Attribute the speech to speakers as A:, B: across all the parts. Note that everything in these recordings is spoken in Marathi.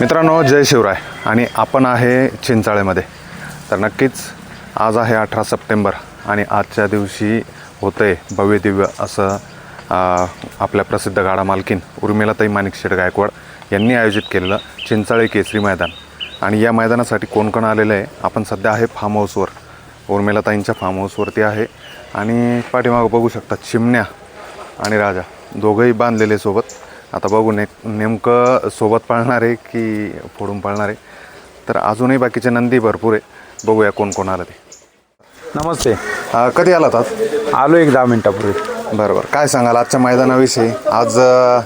A: मित्रांनो जय शिवराय. आणि आपण आहे चिंचाळेमध्ये. तर नक्कीच आज आहे अठरा सप्टेंबर आणि आजच्या दिवशी होतं आहे भव्य दिव्य असं आपल्या प्रसिद्ध गाडा मालकीन उर्मिलाताई माणिकशेठ गायकवाड यांनी आयोजित केलेलं चिंचाळे केसरी मैदान. आणि या मैदानासाठी कोण कोण आलेलं आहे? आपण सध्या आहे फार्म हाऊसवर उर्मिलाताईंच्या फार्म हाऊसवरती आहे. आणि पाठीमागं बघू शकता चिमण्या आणि राजा. दोघंही बांधलेले सोबत. आता बघू ने नेमकं सोबत पाळणार आहे की फोडून पाळणार आहे? तर अजूनही बाकीचे नंदी भरपूर आहे. बघूया कोण कोण आलं ते.
B: नमस्ते.
A: अं, कधी आलात आज?
B: आलो एक दहा मिनटापूर्वी.
A: बरं बरं काय सांगाल? आजच्या मैदानाविषयी. आज अं,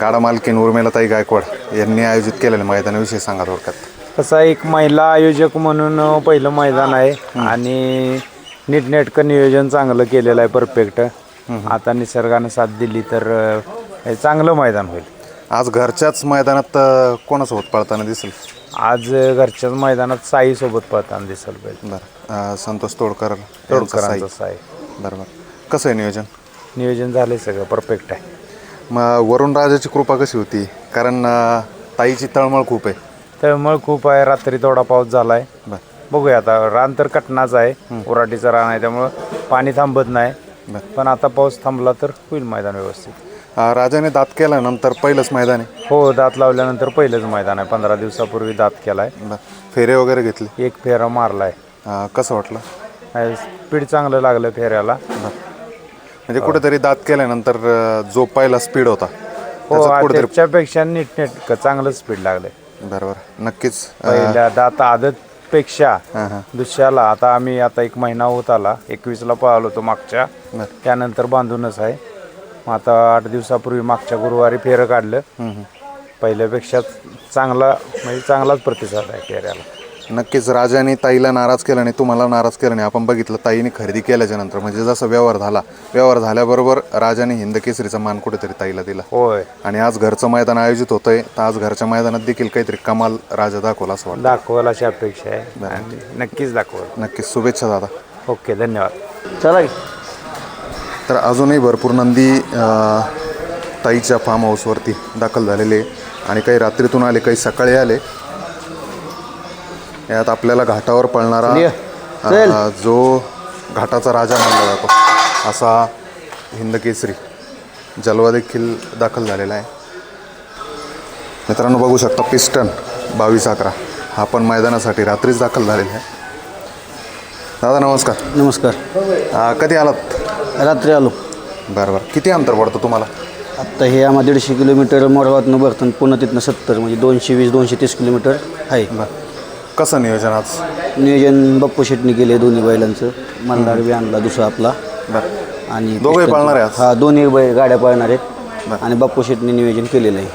A: गाडा मालकीन उर्मिलाताई गायकवाड यांनी आयोजित केलेल्या मैदानाविषयी सांगा थोडक्यात.
B: आहे, एक महिला आयोजक म्हणून अ, पहिलं मैदान आहे. आणि नीटनेटकं नियोजन चांगलं केलेलं आहे परफेक्ट. आता निसर्गानं साथ दिली तर अ, हे चांगलं मैदान होईल.
A: आज घरच्याच मैदानात अं, कोणासोबत पळताना दिसेल?
B: आज घरच्याच मैदानात साई सोबत पळताना दिसल पाहिजे
A: बरं. अं, संतोष तोडकर यांचा साई.
B: तोडकरांचं साई.
A: बरं बरं. कसं आहे नियोजन?
B: नियोजन झालंय सगळं परफेक्ट आहे.
A: मग वरुण राजाची कृपा कशी होती? कारण अं, ताईची तळमळ खूप आहे.
B: तळमळ खूप आहे रात्री थोडा पाऊस झालाय.
A: बरं.
B: बघूया आता रान तर कटनाच आहे उराटीचं रान आहे त्यामुळं पाणी थांबत नाही.
A: बरं.
B: पण आता पाऊस थांबला तर होईल मैदान व्यवस्थित.
A: अं, राजाने दात केल्यानंतर पहिलंच मैदान आहे?
B: हो दात लावल्यानंतर पहिलंच मैदान आहे. पंधरा दिवसापूर्वी दात केलाय.
A: बरं. फेरे वगैरे घेतले?
B: एक फेरा मारलाय.
A: अं, कसं वाटलं?
B: आहे, स्पीड चांगलं लागलं फेऱ्याला.
A: म्हणजे कुठेतरी दात केल्यानंतर अं, जो पहिला स्पीड होता
B: हो
A: त्याच्यात कुठेतरी
B: त्याच्यापेक्षा चांगलं स्पीड लागलंय.
A: बरोबर नक्कीच अं,
B: पहिल्या दात आदत पेक्षा
A: हां हां.
B: दुसऱ्याला आता आम्ही आता एक महिना होत आला एकवीसला पळालो होतो मागच्या. त्यानंतर बांधूनच आहे. आता आठ दिवसापूर्वी मागच्या गुरुवारी फेरं काढलं. पहिल्यापेक्षा चांगला म्हणजे चांगलाच प्रतिसाद आहे फेऱ्याला.
A: नक्कीच राजाने ताईला नाराज केला आणि तुम्हाला नाराज केला नाही. आपण बघितलं ताईने खरेदी केल्याच्यानंतर म्हणजे जसा व्यवहार झाला व्यवहार झाल्याबरोबर राजाने हिंद केसरीचा मान कुठेतरी ताईला दिला.
B: होय.
A: आणि आज घरचं मैदान आयोजित होतंय. तर आज घरच्या मैदानात देखील काहीतरी कमाल राजा दाखवला असं वाटतं.
B: दाखवाल अशी अपेक्षा आहे. आणि नक्कीच दाखवाल.
A: नक्कीच. शुभेच्छा दादा.
B: ओके धन्यवाद.
C: चला
A: तर अजूनही भरपूर नंदी ताईच्या फार्म हाऊसवरती दाखल झालेले आणि काही रात्रीतून आले काही सकाळी आले. यात आपल्याला घाटावर पळणारा जो घाटाचा राजा मानला जातो असा हिंद केसरी जलवा देखील दाखल झालेला आहे. मित्रांनो बघू शकता पिस्टन बावीस अकरा. हा पण मैदानासाठी रात्रीच दाखल झालेला आहे. दादा नमस्कार.
C: नमस्कार.
A: कधी आलात?
C: रात्री आलो.
A: बरं बरं. किती अंतर पडतं तुम्हाला?
C: आत्ता हे आम्हा दीडशे किलोमीटर मोरगावातनं भरतं पुन्हा तिथनं सत्तर म्हणजे दोनशे वीस दोनशे तीस किलोमीटर आहे.
A: बरं. कसं नियोजन आज?
C: नियोजन बप्पू शेटनी केले दोन्ही बैलांचं. मल्हार बी आणला दुसरा आपला.
A: बरं.
C: आणि पिस्टन-
A: पळणार आहे?
C: हा दोन्ही बैल गाड्या पळणार आहेत. आणि बप्पू शेटनी नियोजन केलेलं आहे.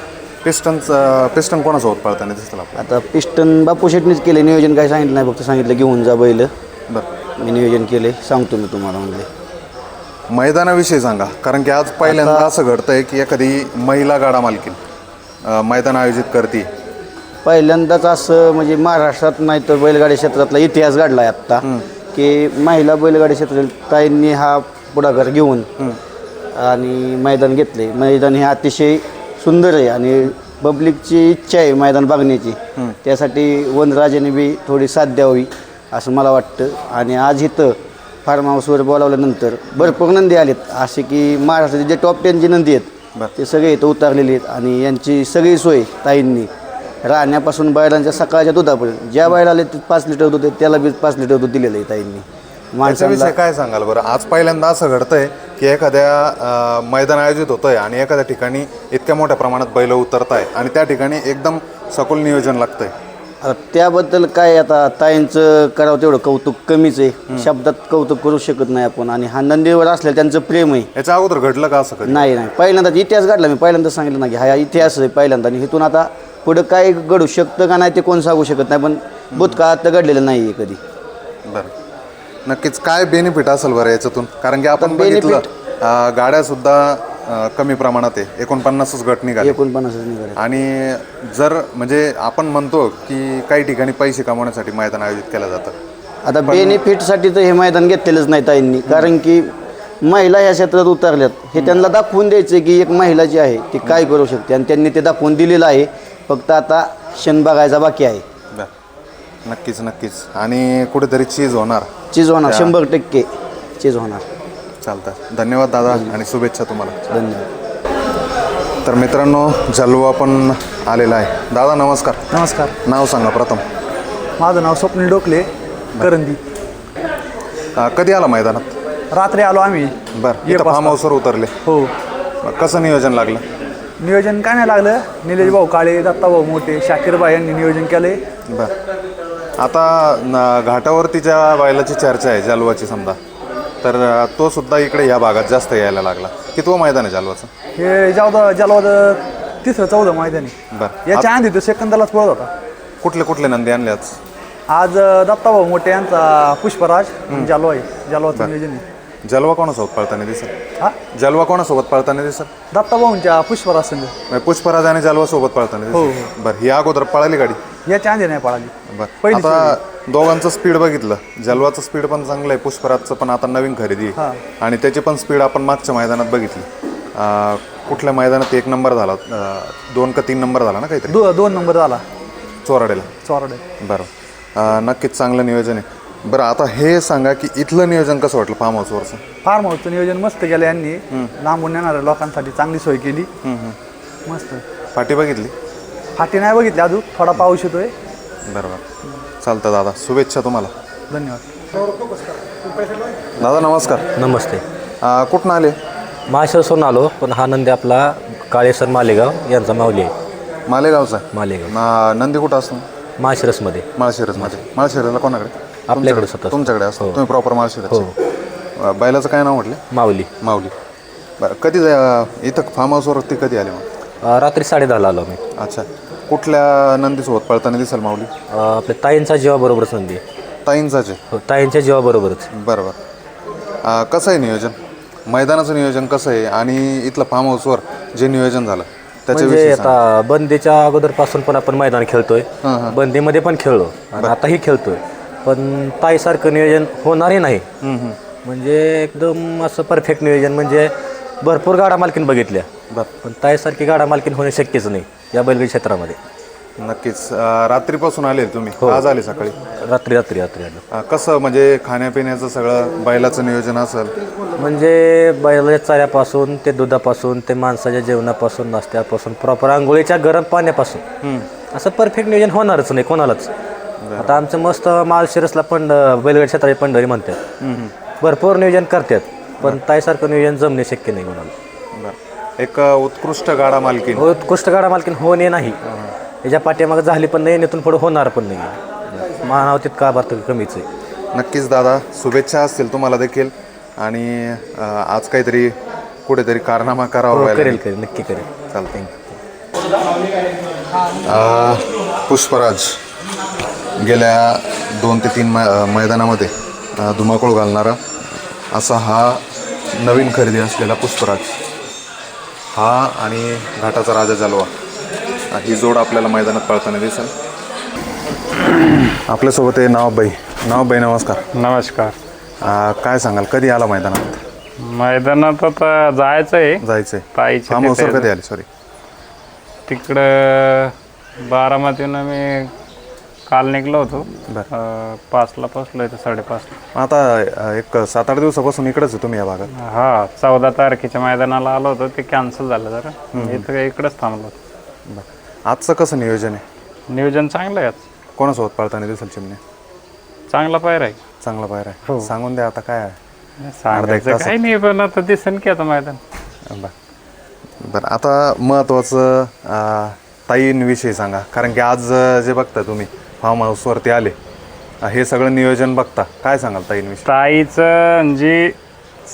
A: पिस्टनचं पिस्टन कोणासोबत पळताना दिसतं
C: आता पिस्टन बाप्पू शेटनीच केले नियोजन काय सांगितलं नाही फक्त सांगितलं घेऊन जा बैल.
A: बरं.
C: मी नियोजन केले सांगतो मी तुम्हाला म्हणजे.
A: मैदानाविषयी सांगा कारण की आज पहिल्यांदा असं घडतंय की एखादी महिला गाडा मालकीन अं, मैदान आयोजित करते.
C: पहिल्यांदाच असं म्हणजे महाराष्ट्रात नाही तर बैलगाडी क्षेत्रातला इतिहास घडला आहे आत्ता की महिला बैलगाडी क्षेत्रात ताईंनी हा पुढाकार घेऊन आणि मैदान घेतले. मैदान हे अतिशय सुंदर आहे आणि पब्लिकची इच्छा आहे मैदान बघण्याची. त्यासाठी वनराजाने बी थोडी साथ द्यावी असं मला वाटतं. आणि आज इथं फार्म हाऊसवर बोलावल्यानंतर भरपूर नंदी आलेत. असे की महाराष्ट्राचे जे टॉप टेन जे नंदी आहेत
A: बरं.
C: ते सगळे इथं उतरलेले आहेत आणि यांची सगळी सोय ताईंनी. राहण्यापासून बैलांच्या सकाळच्या दुधापर्यंत ज्या बैल आले ते पाच लिटर दूध आहे त्याला बी पाच लिटर दूध दिलेलं आहे ताईंनी. माणसाला
A: त्याच्याविषयी काय सांगाल बरं? आज पहिल्यांदा असं घडतंय की एखाद्या मैदान आयोजित होतंय आणि एखाद्या ठिकाणी इतक्या मोठ्या प्रमाणात बैल उतरत आहे आणि त्या ठिकाणी एकदम सखोल नियोजन लागतंय.
C: आता त्याबद्दल काय आता ताईंचं करावं तेवढं कौतुक कमीच आहे. शब्दात कौतुक करू शकत नाही आपण. आणि हा नंदीवर असलेलं त्यांचं प्रेम आहे.
A: याच्या अगोदर घडलं का असं कधी?
C: नाही नाही. पहिल्यांदा इतिहास घडला. मी पहिल्यांदा सांगितलं ना की हा इतिहास आहे पहिल्यांदा. आणि इथून आता पुढं काय घडू शकतं का नाही ते कोण सांगू शकत नाही. पण भूतकाळात तर घडलेलं नाही आहे कधी.
A: बरं. नक्कीच. काय बेनिफिट असेल बरं याच्यातून? कारण की आपण
C: आता
A: बघितलं अं, गाड्या सुद्धा अं, कमी प्रमाणात आहे. एकोणपन्नासच गट निघाले.
C: एकोणपन्नासच निघाले.
A: आणि जर म्हणजे आपण म्हणतो की काही ठिकाणी पैसे कमवण्यासाठी मैदान आयोजित केलं जातं.
C: आता बेनिफिटसाठी तर हे मैदान घेतलेलंच नाही ताईंनी. कारण की महिला या क्षेत्रात उतरल्यात. हे त्यांना दाखवून द्यायचं की एक महिला जी आहे ती काय करू शकते? आणि त्यांनी ते दाखवून दिलेलं आहे. फक्त आता क्षण बघायचा बाकी आहे.
A: नक्कीच नक्कीच. आणि कुठेतरी चीज होणार.
C: चीज होणार. शंभर टक्के चीज होणार.
A: चालतं. धन्यवाद दादा आणि शुभेच्छा तुम्हाला.
C: धन्यवाद.
A: तर मित्रांनो जलवा पण आलेला आहे. दादा नमस्कार.
D: नमस्कार.
A: नाव सांगा प्रथम.
D: माझं नाव स्वप्नील डोकले करंदी.
A: कधी आला मैदानात?
D: रात्री आलो आम्ही.
A: बरं फार्म. हाऊसवर उतरले.
D: हो.
A: कसं नियोजन लागलं?
D: नियोजन काय नाही लागलं. निलेश भाऊ काळे दत्ता भाऊ मोठे शाकीरबाई यांनी नियोजन केले
A: बरं. आता न- घाटावरतीच्या बैलाची चर्चा आहे जालवाची समजा तर तो सुद्धा इकडे या भागात जास्त यायला लागला. कितवं मैदान आहे जालवाचं?
D: हे जावदा जलवाद तिसरं चौदा मैदानी
A: बरं.
D: याच्या आधी तो सेकंदालाच पळत होता.
A: कुठले कुठले नंदी आणले आज?
D: आज दत्ता भाऊ मोठे यांचा पुष्पराज जालवा आहे. जालवाचं नियोजन आहे.
A: जलवा कोणासोबत पळताना दिसेल
D: हा?
A: जलवा कोणासोबत पळताना दिसेल
D: दत्ता भाऊंच्या पुष्पराज संघ.
A: म्हणजे पुष्पराज आणि जलवा सोबत पळताना
D: हो,
A: दिसेल बरं ही अगोदर पळाली गाडी?
D: याच्या आधी नाही पळाली.
A: बरं.
D: पहिली
A: आता दोघांचं स्पीड बघितलं. जलवाचं स्पीड पण चांगलं आहे पुष्पराजचं पण आता नवीन खरेदी. आहे आणि त्याची पण स्पीड आपण मागच्या मैदानात बघितली. अं, कुठल्या मैदानात एक नंबर झाला? अं, दोन का तीन नंबर झाला ना काहीतरी?
D: दो दोन नंबर झाला.
A: चोराडेला.
D: चोराडे.
A: बरं. अं, नक्कीच चांगलं नियोजन आहे. बरं आता हे सांगा की इथलं नियोजन कसं वाटलं फार्म हाऊसवरचं
D: फार्म हाऊसचं नियोजन मस्त केलं यांनी. लांबून येणाऱ्या लोकांसाठी चांगली सोय केली. मस्त.
A: पाठी बघितली?
D: फाटी नाही बघितली अजून थोडा पाऊस येतोय.
A: बरोबर. चालतं दादा. शुभेच्छा तुम्हाला.
D: धन्यवाद.
A: दादा नमस्कार.
E: नमस्ते.
A: कुठून आले?
E: माहेश्वरसून आलो पण हा नंदी आपला काळेसर मालेगाव यांचा माऊली आहे.
A: मालेगावचा?
E: मालेगाव.
A: नंदी कुठं असतो?
E: माळशिरसमध्ये.
A: माळशिरसमध्ये. माळशिरसला कोणाकडे?
E: आपल्याकडे स्वतः
A: तुमच्याकडे असतो. तुम्ही प्रॉपर माळशिरस
E: हो.
A: बैलाचं काय नाव म्हटलं?
E: माऊली.
A: माऊली. बरं कधी जा- इथं फार्म हाऊसवरती कधी आले मग?
E: अं, रात्री साडेदहाला आलो आम्ही.
A: अच्छा. कुठल्या नंदीसोबत पळताना दिसेल माऊली?
E: आपल्या ताईंचा जीवाबरोबरच नंदी. आहे.
A: ताईंचाचे
E: हो ताईंच्या जीवाबरोबरच
A: बरं बरं अं, कसं आहे नियोजन? मैदानाचं नियोजन कसं आहे? आणि इथलं फार्म हाऊसवर जे नियोजन झालं
E: म्हणजे
A: त्याच्याविषयी सांगा.
E: आता बंदीच्या अगोदरपासून पण आपण मैदान खेळतोय. बंदीमध्ये पण खेळलो. आणि आताही खेळतोय. पण ताईसारखं नियोजन होणारही नाही. म्हणजे एकदम असं परफेक्ट नियोजन. म्हणजे भरपूर गाडा मालकीन बघितल्या. पण ताईसारखी गाडा मालकीन होणे शक्यच नाही. या बैलगाडी क्षेत्रामध्ये.
A: नक्कीच. अं, रात्रीपासून आले तुम्ही.
E: हो.
A: आज आले सकाळी.
E: रात्री रात्री रात्री आलो.
A: अं, कसं म्हणजे खाण्यापिण्याचं सगळं बैलाचं नियोजन असेल?
E: म्हणजे बैलाच्या चाऱ्यापासून ते दुधापासून ते माणसाच्या जेवणापासून नाश्त्यापासून प्रॉपर आंघोळीच्या गरम पाण्यापासून. असं परफेक्ट नियोजन होणारच नाही कोणालाच. आता आमचं मस्त मालशिरसला पंढ बैलगाडी क्षेत्राची पंढरी म्हणतात. भरपूर नियोजन करतात पण ताईसारखं नियोजन जमणे शक्य नाही कोणाला.
A: बरं. एक उत्कृष्ट गाडा मालकीन.
E: हो उत्कृष्ट गाडा मालकीन होणे नाही. याच्या पाठीमागे झाली पण नाही इथून पुढे होणार पण नाही. मानाव तितका आभार कमीच आहे.
A: नक्कीच दादा शुभेच्छा असतील तुम्हाला देखील. आणि आज काहीतरी कुठेतरी कारनामा करावा
E: हो, करेल करेल नक्की करेल.
A: चालतंय. अं, पुष्पराज गेल्या दोन ते तीन मैदानामध्ये धुमाकूळ घालणारा असा हा नवीन खरेदी असलेला पुष्पराज. हा आणि घाटाचा राजा जलवा. ही जोड आपल्याला मैदानात पळताना दिसेल. आपल्यासोबत आहे नावबाई. नावबाई नमस्कार.
F: नमस्कार.
A: काय सांगाल कधी आला मैदानात?
F: मैदानात आता जायचं आहे.
A: जायचंय.
F: ताईच्या
A: हाऊसवर
F: तिथे
A: कधी आले? सॉरी
F: तिकडं बारामतीहून आम्ही काल निघलो होतो. अं, पाचला पोचलो इथं साडेपाचला.
A: आता अं, एक सात आठ दिवसापासून इकडेच आहे तुम्ही या भागात?
F: हा चौदा तारखेच्या मैदानाला आलो होतो ते कॅन्सल झालं जरा. इथं इकडंच थांबलो होतो.
A: बरं. आजचं कसं नियोजन आहे?
F: नियोजन चांगलं आहे आज.
A: कोणासोबत पळताना दिसेल चिमणे
F: चांगला पायर आहे.
A: चांगला पायरा आहे. सांगून द्या आता काय आहे.
F: सांगायचं. काही नाही पण आता दिसेल की आता मैदान.
A: बरं. बरं आता महत्त्वाचं अं, ताईंविषयी सांगा. कारण की आज अं, जे बघता तुम्ही फार्म हाऊसवरती आले. हे सगळं नियोजन बघता. काय सांगाल ताईंविषयी
F: ताईचं म्हणजे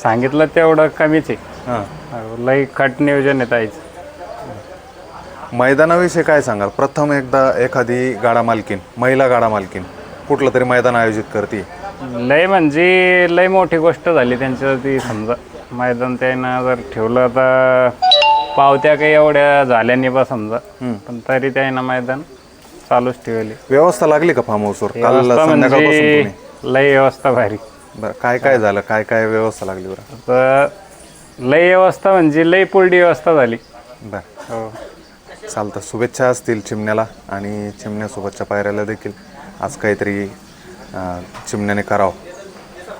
F: सांगितलं तेवढं कमीच आहे.
A: हां.
F: लई खट नियोजन आहे ताईचं.
A: मैदानाविषयी काय सांगाल? प्रथम एकदा एखादी गाडा मालकीन महिला गाडा मालकीन कुठलं तरी मैदान आयोजित करते.
F: लय म्हणजे लय मोठी गोष्ट झाली त्यांच्यावरती. समजा मैदान त्यानं जर ठेवलं तर पावत्या काही एवढ्या झाल्या नाही बा समजा. पण तरी त्यानं मैदान चालूच ठेवली.
A: व्यवस्था लागली का फार्म हाऊसवर काल
F: व्यवस्था
A: संध्याकाळपासून
F: म्हणजे
A: तुम्ही?
F: लय व्यवस्था भारी.
A: बरं काय काय झालं? काय काय व्यवस्था लागली बरं?
F: तर लय व्यवस्था म्हणजे लय पुरडी व्यवस्था झाली.
A: बरं.
F: हो.
A: चालतं. शुभेच्छा असतील चिमण्याला आणि चिमण्यासोबतच्या पायऱ्याला देखील. आज काहीतरी अं, चिमण्याने करावं.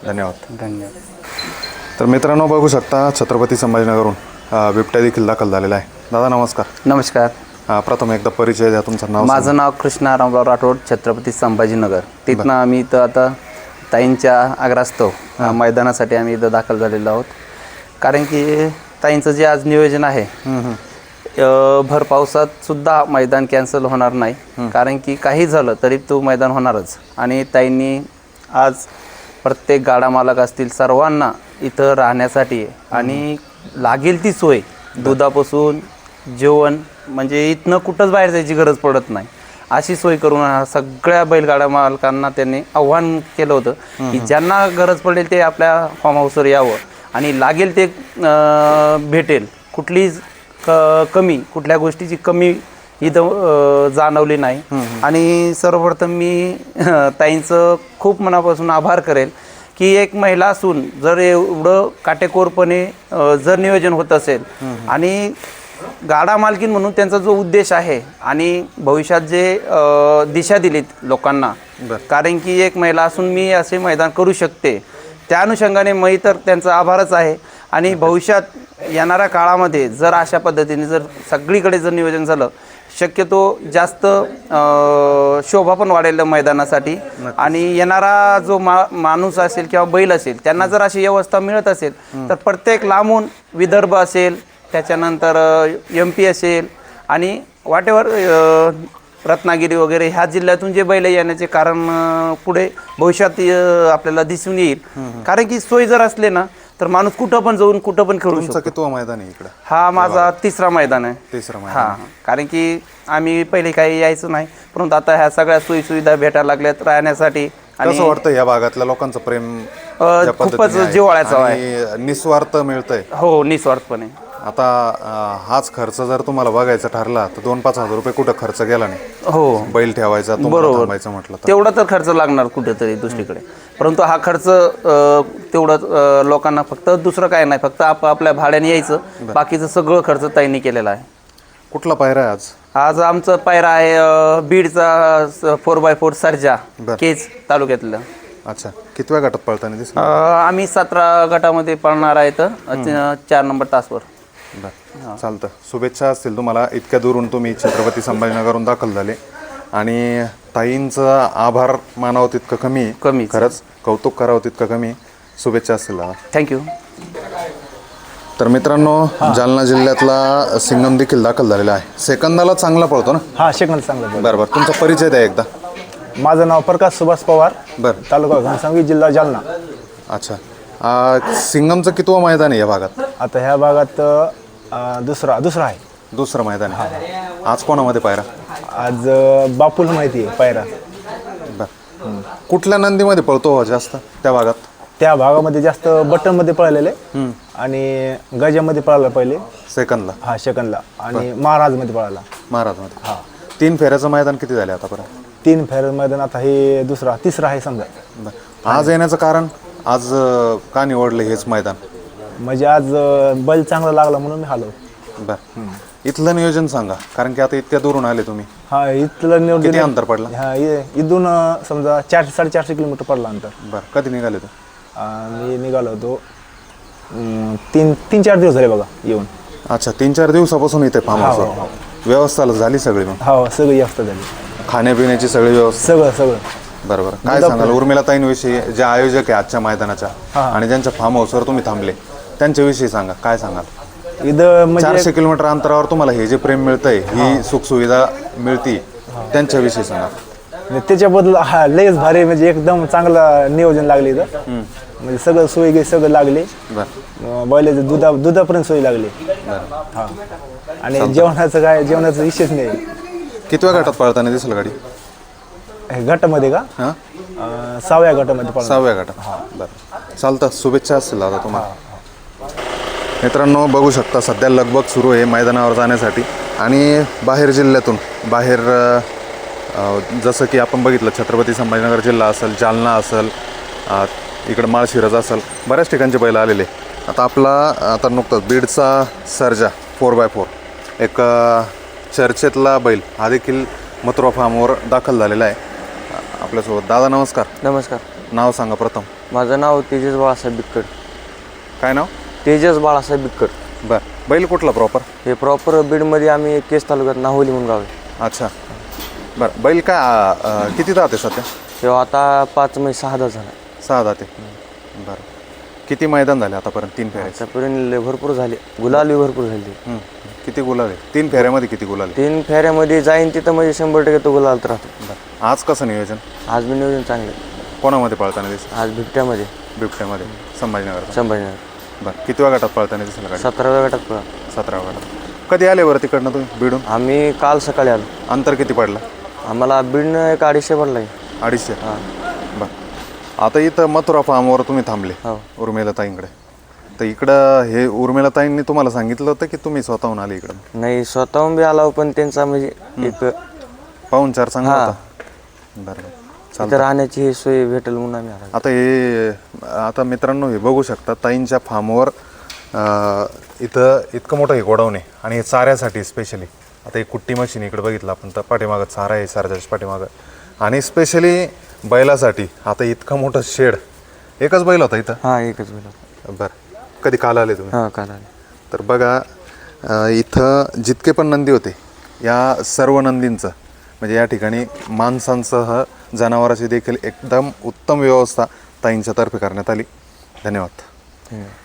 A: धन्यवाद.
D: धन्यवाद.
A: तर मित्रांनो बघू शकता छत्रपती संभाजीनगरहून अं, बिबट्या देखील दाखल झालेला आहे. दादा नमस्कार.
G: नमस्कार.
A: प्रथम एकदा परिचय द्या तुमचं नाव
G: माझं नाव कृष्णा रामराव राठोड छत्रपती संभाजीनगर तिथनं आम्ही इथं आता ताईंच्या आग्रास्तव मैदानासाठी आम्ही इथं दाखल झालेलो आहोत. कारण की ताईंचं जे आज नियोजन आहे अ, भर पावसात सुद्धा मैदान कॅन्सल होणार नाही. कारण की काही झालं तरी तो मैदान होणारच. आणि ताईंनी आज प्रत्येक गाडा मालक असतील सर्वांना इथं राहण्यासाठी आणि लागेल ती सोय. दुधापासून जेवण म्हणजे इथनं कुठंच बाहेर जायची गरज पडत नाही. अशी सोय करून सगळ्या बैलगाड्या मालकांना त्यांनी आव्हान केलं होतं की ज्यांना गरज पडेल ते आपल्या फार्म हाऊसवर यावं आणि लागेल ते भेटेल. कुठलीही क कमी कुठल्या गोष्टीची कमी इथं जाणवली नाही. आणि सर्वप्रथम मी ताईंचं खूप मनापासून आभार करेल की एक महिला असून जर एवढं काटेकोरपणे जर नियोजन होत असेल आणि गाडा मालकीन म्हणून त्यांचा जो उद्देश आहे आणि भविष्यात जे दिशा दिलीत लोकांना कारण की एक महिला असून मी असे मैदान करू शकते त्या अनुषंगाने मी तर त्यांचा आभारच आहे. आणि भविष्यात येणाऱ्या काळामध्ये जर अशा पद्धतीने जर सगळीकडे जर नियोजन झालं शक्यतो जास्त शोभा पण वाढेल मैदानासाठी. आणि येणारा जो मा माणूस असेल किंवा बैल असेल त्यांना जर अशी व्यवस्था मिळत असेल तर प्रत्येक लांबून विदर्भ असेल त्याच्यानंतर एम पी असेल आणि वाटेवर रत्नागिरी वगैरे ह्या जिल्ह्यातून जे बैल येण्याचे कारण पुढे भविष्यात आपल्याला दिसून येईल. कारण की सोय जर असले ना तर माणूस कुठं पण जाऊन कुठं पण खेळू शकतो.
A: मैदान आहे इकडं?
G: हा माझा तिसरा मैदान आहे.
A: तिसरं
G: हा कारण की आम्ही पहिले काही यायचं नाही परंतु आता ह्या सगळ्या सोयी सुविधा भेटायला लागल्यात राहण्यासाठी. आणि
A: वाटतं या भागातल्या लोकांचं प्रेम
G: खूपच
A: पद्धतीने आहे. निस्वार्थ मिळतंय.
G: हो निस्वार्थपणे.
A: आता अं, हाच खर्च जर तुम्हाला बघायचा ठरला तर दोन पाच हजार रुपये कुठं खर्च गेला नाही.
G: हो.
A: बैल ठेवायचा तुम्हाला
G: बरोबर.
A: थांबायचं म्हटलं तर.
G: तेवढा तर खर्च लागणार कुठेतरी दुसरीकडे. परंतु हा खर्च अ, तेवढं अ, लोकांना फक्त दुसरं काय नाही फक्त आप आपल्या भाड्याने यायचं. बाकीचं सगळं खर्च ताईंनी केलेला आहे.
A: कुठला पायरा आहे आज?
G: आज आमचं पायरा आहे अ, बीडचा फोर बाय फोर सर्जा
A: बरं.
G: केज तालुक्यातलं.
A: अच्छा. कितव्या गटात पळताना
G: अ,
A: दिसलं
G: आम्ही सतरा गटामध्ये पळणार आहेत अ, चार नंबर तासवर.
A: बरं. चालतं. शुभेच्छा असतील तुम्हाला. इतक्या दूरून तुम्ही छत्रपती संभाजीनगरहून दाखल झाले आणि ताईंचं आभार मानावं तितकं कमी. आहे.
G: कमीच.
A: खरंच कौतुक करावं तितकं कमी. आहे. शुभेच्छा असतील दादा.
G: थँक्यू
A: तर मित्रांनो जालना जिल्ह्यातला सिंगम देखील दाखल झालेला आहे. सेकंदाला चांगला पळतो ना?
D: हा शेकंद चांगलं.
A: बरं बरं. तुमचा परिचय द्या एकदा.
D: माझं नाव प्रकाश सुभाष पवार.
A: बरं.
D: तालुका घनसावंगी जिल्हा जालना.
A: अच्छा. आ, सिंगमचं कितवं मैदान आहे या भागात?
D: आता ह्या भागात अं, दुसरा दुसरा आहे.
A: दुसरं मैदान आहे. आज कोणामध्ये पायरा?
D: आज अं, बापूला माहिती आहे पायरा.
A: बरं. कुठल्या नंदीमध्ये पळतो हो जास्त? त्या भागात?
D: त्या भागामध्ये जास्त बटनमध्ये पळालेले. आणि गजामध्ये पळाला पहिले.
A: सेकंदला.
D: हा सेकंदला. आणि महाराजमध्ये पळाला.
A: महाराजमध्ये. तीन फेऱ्याचं मैदान किती झाले आतापर्यंत
D: तीन फेर मैदान आता हे दुसरा तिसरा आहे समजा.
A: बरं. आज येण्याचं कारण? आज अं, का निवडलं हेच मैदान?
D: म्हणजे आज अं, बैल चांगला लागला म्हणून मी आलो
A: बरं. इथलं नियोजन सांगा कारण की आता इतक्या दूरून आले तुम्ही.
D: हा इथलं निवडून
A: किती अंतर पडलं?
D: हा इ- इथून अं, समजा चारशे साडेचारशे किलोमीटर पडला अंतर.
A: बरं कधी निघाले तू?
D: अं, मी निघालो होतो अं, तीन तीन चार दिवस झाले बघा येऊन.
A: अच्छा तीन चार दिवसापासून इथे फार्म हाऊस व्यवस्था झाली सगळी मग?
D: हो सगळी व्यवस्था झाली.
A: खाण्यापिण्याची सगळी व्यवस्था?
D: सगळं सगळं.
A: बरं बरं. काय सांगाल उर्मिला ताईंविषयी जे आयोजक आहे आजच्या मैदानाच्या आणि ज्यांच्या फार्म हाऊसवर तुम्ही थांबले. त्यांच्याविषयी सांगा काय सांगाल?
D: इथं म्हणजे
A: चारशे किलोमीटर अंतरावर तुम्हाला हे जे प्रेम मिळतंय ही सुखसुविधा मिळती त्यांच्याविषयी सांगा.
D: त्याच्याबद्दल हा लयच भारी म्हणजे एकदम चांगलं नियोजन लागले इथं. म्हणजे सगळं सोयी गे सगळं लागले.
A: बरं.
D: बैलाचं दुधा दुधापर्यंत सोयी लागली. हा. आणि जेवणाचं काय जेवणाचं विषयच नाही.
A: कितव्या गटात पळताना दिसेल गाडी?
D: हे गटामध्ये का?
A: हां.
D: अं, सहाव्या गटामध्ये पळणार
A: सहाव्या गटात बरं. चालतं. शुभेच्छा असतील दादा तुम्हाला. मित्रांनो बघू शकता सध्या लगबग सुरू आहे मैदानावर जाण्यासाठी. आणि बाहेर जिल्ह्यातून बाहेर जसं की आपण बघितलं छत्रपती संभाजीनगर जिल्हा असेल जालना असेल इकडं माळशिरज असेल बऱ्याच ठिकाणचे बैल आलेले. आता आपला आता नुकतंच बीडचा सर्जा फोर बाय फोर एक चर्चेतला बैल हा देखील मथुरा फार्मवर दाखल झालेला आहे. आपल्यासोबत दादा नमस्कार.
H: नमस्कार.
A: नाव सांगा प्रथम.
H: माझं नाव तेजस बाळासाहेब बिक्कड.
A: काय नाव?
H: तेजस बाळासाहेब बिक्कड
A: बर. बैल कुठला प्रॉपर
H: हे प्रॉपर बीडमध्ये आम्ही केस तालुक्यात नाहोली म्हणून गाव आहे.
A: अच्छा. बरं. बैल काय अ, किती दाते सध्या?
H: तेव्हा आता पाच मै सहा दहा झाला.
A: सहा दाते बरं. किती मैदान झाले आतापर्यंत? तीन फेऱ्याचे
H: आतापर्यंत लय भरपूर झाले. गुलाली भरपूर झाली.
A: हं. किती गुलाल तीन फेऱ्यामध्ये किती गुलाल आहे?
H: तीन फेऱ्यामध्ये जाईन तिथं म्हणजे शंभर टक्के तो गुलाल राहतो.
A: बरं. आज कसं नियोजन?
H: आज बी नियोजन चांगलं
A: कोणामध्ये पळताना दिसेल
H: आज बिबट्यामध्ये.
A: बिबट्यामध्ये. संभाजीनगर
H: संभाजीनगर.
A: बरं किती गटात पळताना दिसेल गाडी
H: सतराव्या गटात पळा.
A: सतरा गटात. कधी आले बरं तिकडनं तुम्ही बिडून
H: आम्ही काल सकाळी आलो.
A: अंतर किती पडलं?
H: आम्हाला बीडनं एक अडीचशे पडला आहे
A: अडीचशे बरं. आता इथं मथुरा फार्मवर तुम्ही थांबले
H: हो.
A: उर्मिला ताईंकडे. तर इकडं हे उर्मिला ताईंनी तुम्हाला सांगितलं होतं की तुम्ही स्वतःहून आले इकडं?
H: नाही स्वतःहून बी आला पण त्यांचा म्हणजे एक
A: पाहून चार
H: हा.
A: होता बरं बरं.
H: तिथं राहण्याची सोय भेटेल म्हणून आम्ही आलो.
A: आता हे आता मित्रांनो हे बघू शकता ताईंच्या फार्मवर इथं इतकं मोठं हे गोडाऊन आहे आणि हे चाऱ्यासाठी स्पेशली आता एक कुट्टी मशीन इकडे बघितलं आपण तर पाठीमागं चारा आहे सारजाच्या पाठीमागं. आणि स्पेशली बैलासाठी आता इतकं मोठं शेड. एकच बैल होता इथं?
H: हा एकच वेळ
A: बरं. कधी काल आले तुम्ही?
H: हा काल आले.
A: तर बघा अ, इथं जितके पण नंदी होते या सर्व नंदींचं म्हणजे या ठिकाणी माणसांसह जनावराची देखील एकदम उत्तम व्यवस्था ताईंच्यातर्फे करण्यात आली. धन्यवाद.
H: धन्यवाद.